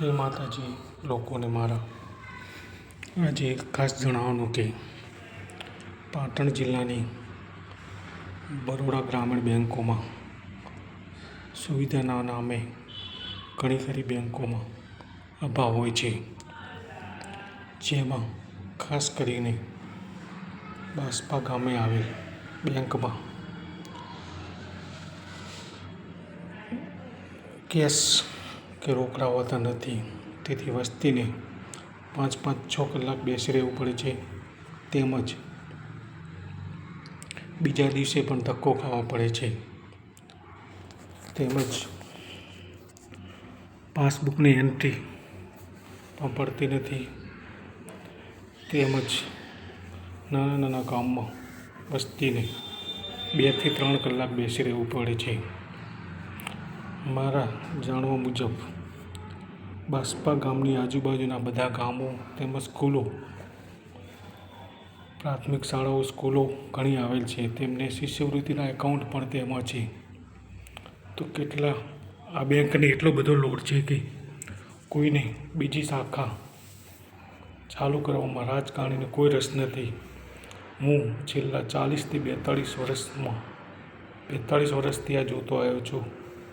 જય માતાજી લોકોને મારા. આજે ખાસ જણાવવાનું કે પાટણ જિલ્લાની બરોડા ગ્રામીણ બેંકોમાં સુવિધાના નામે ઘણી ખરી બેંકોમાં અભાવ હોય છે. જેમાં ખાસ કરીને બાસપા ગામે આવેલ બેંકમાં કેશ કે રોકડા હોતા નથી. તેથી વસ્તીને પાંચ પાંચ છ કલાક બેસી રહેવું પડે છે. તેમજ બીજા દિવસે પણ ધક્કો ખાવા પડે છે. તેમજ પાસબુકની એન્ટ્રી પણ પડતી નથી. તેમજ નાના નાના ગામમાં વસ્તીને બેથી ત્રણ કલાક બેસી રહેવું પડે છે. મારા જાણવા મુજબ બાસપા ગામની આજુબાજુના બધા ગામો તેમજ સ્કૂલો, પ્રાથમિક શાળાઓ, સ્કૂલો ઘણી આવેલ છે. તેમને શિષ્યવૃત્તિના એકાઉન્ટ પણ તેમાં છે. તો કેટલા, આ બેંકને એટલો બધો લોડ છે કે કોઈને બીજી શાખા ચાલુ કરવામાં રાજકારણીને કોઈ રસ નથી. હું છેલ્લા ચાલીસથી બેતાળીસ વર્ષમાં, બેતાળીસ વર્ષથી આ જોતો આવ્યો છું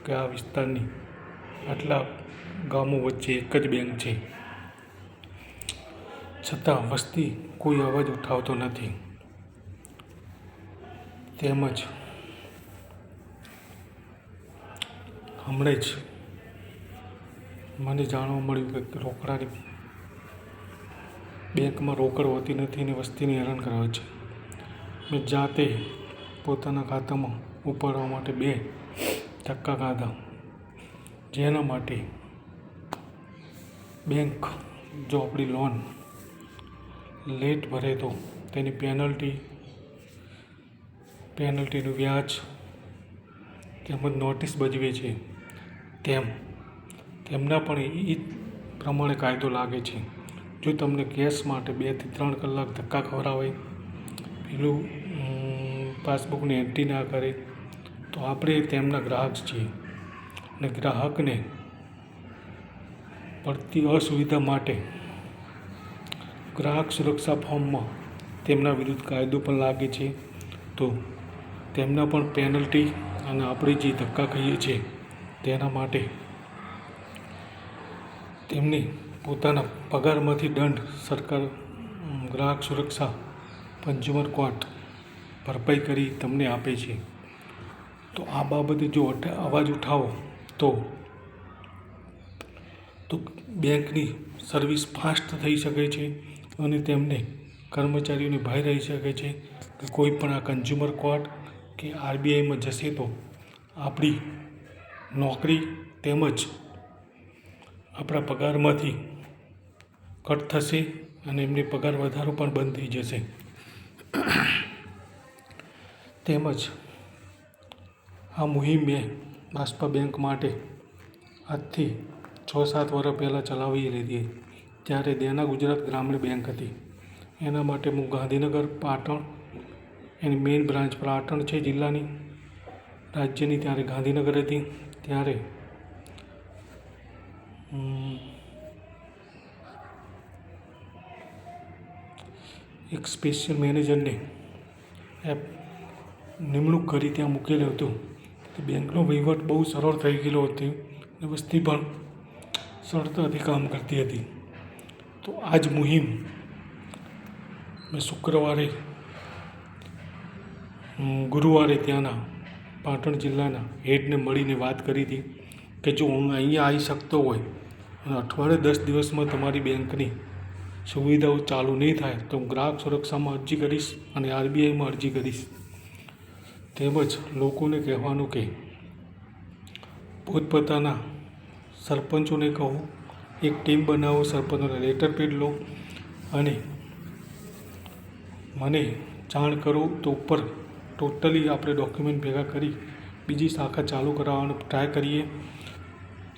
કે આ વિસ્તારની આટલા ગામો વચ્ચે એક જ બેંક છે. છતાં વસ્તી કોઈ અવાજ ઉઠાવતો નથી. તેમજ હમણાં જ મને જાણવા મળ્યું કે રોકડાની બેંકમાં રોકડ હોતી નથી અને વસ્તીને હેરાન કરાવે છે. મેં જાતે પોતાના ખાતામાં ઉપાડવા માટે બે ધક્કા ખાધા. જેના માટે બેંક જો આપણી લોન લેટ ભરે તો તેની પેનલ્ટી પેનલ્ટીનું વ્યાજ તેમજ નોટિસ ભજવે છે તેમ. તેમના પણ એ પ્રમાણે કાયદો લાગે છે. જો તમને કેસ માટે બેથી ત્રણ કલાક ધક્કા ખવડાવે, પેલું પાસબુકની એન્ટ્રી ના કરે, તો આપણે તેમના ગ્રાહક છીએ. અને ગ્રાહકને પડતી અસુવિધા માટે ગ્રાહક સુરક્ષા ફોર્મમાં તેમના વિરુદ્ધ કાયદો પણ લાગે છે. તો તેમના પણ પેનલ્ટી અને આપણે જે ધક્કા ખાઈએ છીએ તેના માટે તેમની પોતાના પગારમાંથી દંડ સરકાર ગ્રાહક સુરક્ષા કન્ઝ્યુમર કોર્ટ ભરપાઈ કરી તમને આપે છે. તો આ બાબતે જો અવાજ ઉઠાવો તો તો બેંકની સર્વિસ ફાસ્ટ થઈ શકે છે અને તેમને કર્મચારીઓને ભય રહી શકે છે કે કોઈ પણ આ કન્ઝ્યુમર કોર્ટ કે આરબીઆઈમાં જશે તો આપણી નોકરી તેમજ આપણા પગારમાંથી કટ થશે અને એમને પગાર વધારો પણ બંધ થઈ જશે. તેમજ આ મુહિમ મેં બેંક માટે આજથી છ સાત વર્ષ પહેલાં ચલાવી લીધી. ત્યારે દેના ગુજરાત ગ્રામીણ બેંક હતી. એના માટે હું ગાંધીનગર, પાટણ, એની મેઇન બ્રાન્ચ પાટણ છે જિલ્લાની, રાજ્યની ત્યારે ગાંધીનગર હતી. ત્યારે એક સ્પેશિયલ મેનેજરને એપ નિમણૂક કરી ત્યાં મૂકેલું હતું. તો બેંકનો વહીવટ બહુ સરળ થઈ ગયેલો હતો. અને વસ્તી પણ સરળતાથી કામ કરતી હતી. તો આ જ મુહિમ મેં શુક્રવારે ગુરુવારે ત્યાંના પાટણ જિલ્લાના હેડને મળીને વાત કરી હતી કે જો હું અહીંયા આવી શકતો હોય અને અઠવાડિયે દસ દિવસમાં તમારી બેંકની સુવિધાઓ ચાલુ નહીં થાય તો હું ગ્રાહક સુરક્ષામાં અરજી કરીશ અને આરબીઆઈમાં અરજી કરીશ. તેમજ લોકોને કહેવાનું કે પોતપોતાના સરપંચોને કહો, એક ટીમ બનાવો, સરપંચોને લેટર પેડ લો અને મને જાણ કરો તો ઉપર ટોટલી આપણે ડોક્યુમેન્ટ ભેગા કરી બીજી શાખા ચાલુ કરાવવાનો ટ્રાય કરીએ.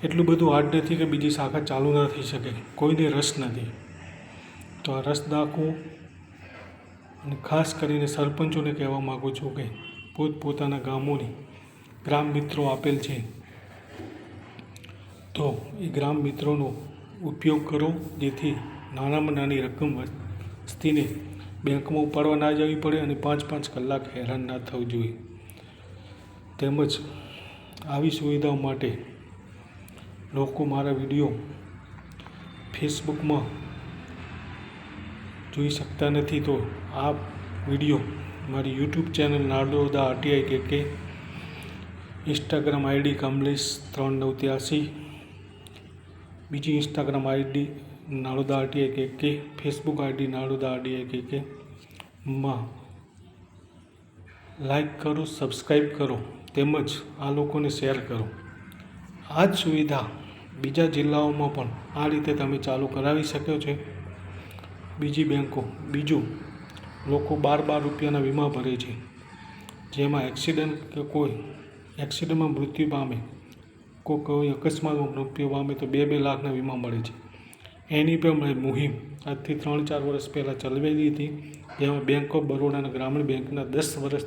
એટલું બધું હાર્ડ નથી કે બીજી શાખા ચાલુ ન થઈ શકે, કોઈને રસ નથી. તો આ રસ દાખવો અને ખાસ કરીને સરપંચોને કહેવા માગું છું કે પોતપોતાના ગામોની ગ્રામ મિત્રો આપેલ છે. તો એ ગ્રામ મિત્રોનો ઉપયોગ કરો, જેથી નાનામાં નાની રકમ વસ્તીને બેંકમાં ઉપાડવા ના જવી પડે અને પાંચ પાંચ કલાક હેરાન ના થવું જોઈએ. તેમજ આવી સુવિધાઓ માટે લોકો મારા વીડિયો ફેસબુકમાં જોઈ શકતા નથી, તો આ વીડિયો મારી યુટ્યુબ ચેનલ નાડોદા આરટીઆઈ કે કે. ઇન્સ્ટાગ્રામ આઈડી કમલેશ ત્રણ નવ ત્યાસી. બીજી ઇન્સ્ટાગ્રામ આઈડી નાળોદા આરટીઆઈ કે કે. ફેસબુક આઈડી નાળોદા આરટીઆઈ કે કે. માં. લાઈક કરો સબસ્ક્રાઈબ કરો, તેમજ આ લોકોને શેર કરો. આ જ સુવિધા બીજા જિલ્લાઓમાં પણ આ રીતે તમે ચાલુ કરાવી શકો છો. બીજી બેન્કો બીજું લોકો બાર બાર રૂપિયાના વીમા ભરે છે. જેમાં એક્સિડન્ટ કે કોઈ એક્સિડન્ટમાં મૃત્યુ પામે, કોઈ કોઈ અકસ્માતમાં મૃત્યુ પામે તો બે બે લાખના વીમા મળે છે. એની પણ મુહિમ આજથી ત્રણ ચાર વર્ષ પહેલાં ચલાવેલી હતી. જેમાં બેંક ઓફ બરોડા અને ગ્રામીણ બેંકના દસ વર્ષ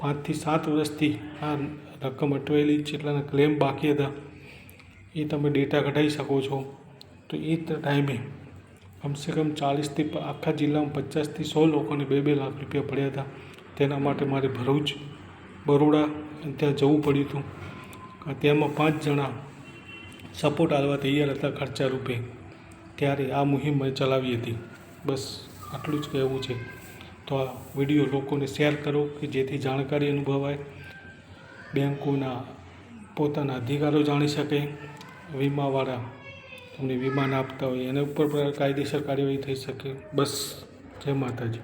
પાંચથી સાત વર્ષથી આ રકમ અટવાયેલી છે. એટલાના ક્લેમ બાકી હતા, એ તમે ડેટા કઢાવી શકો છો. તો એ ટાઈમે કમસે કમ ચાલીસથી આખા જિલ્લામાં પચાસથી સો લોકોને બે બે લાખ રૂપિયા પડ્યા હતા. તેના માટે મારે ભરૂચ, બરોડા ત્યાં જવું પડ્યું હતું. તેમાં પાંચ જણા સપોર્ટ આવવા તૈયાર હતા ખર્ચા રૂપે. ત્યારે આ મુહિમ મેં ચલાવી હતી. બસ આટલું જ કહેવું છે. તો આ વીડિયો લોકોને શેર કરો કે જેથી જાણકારી અનુભવાય. બેંકોના પોતાના અધિકારો જાણી શકે. વીમાવાળા તમને વિમાન આપતા હોય એના ઉપર પણ કાયદેસર કાર્યવાહી થઈ શકે. બસ જય માતાજી.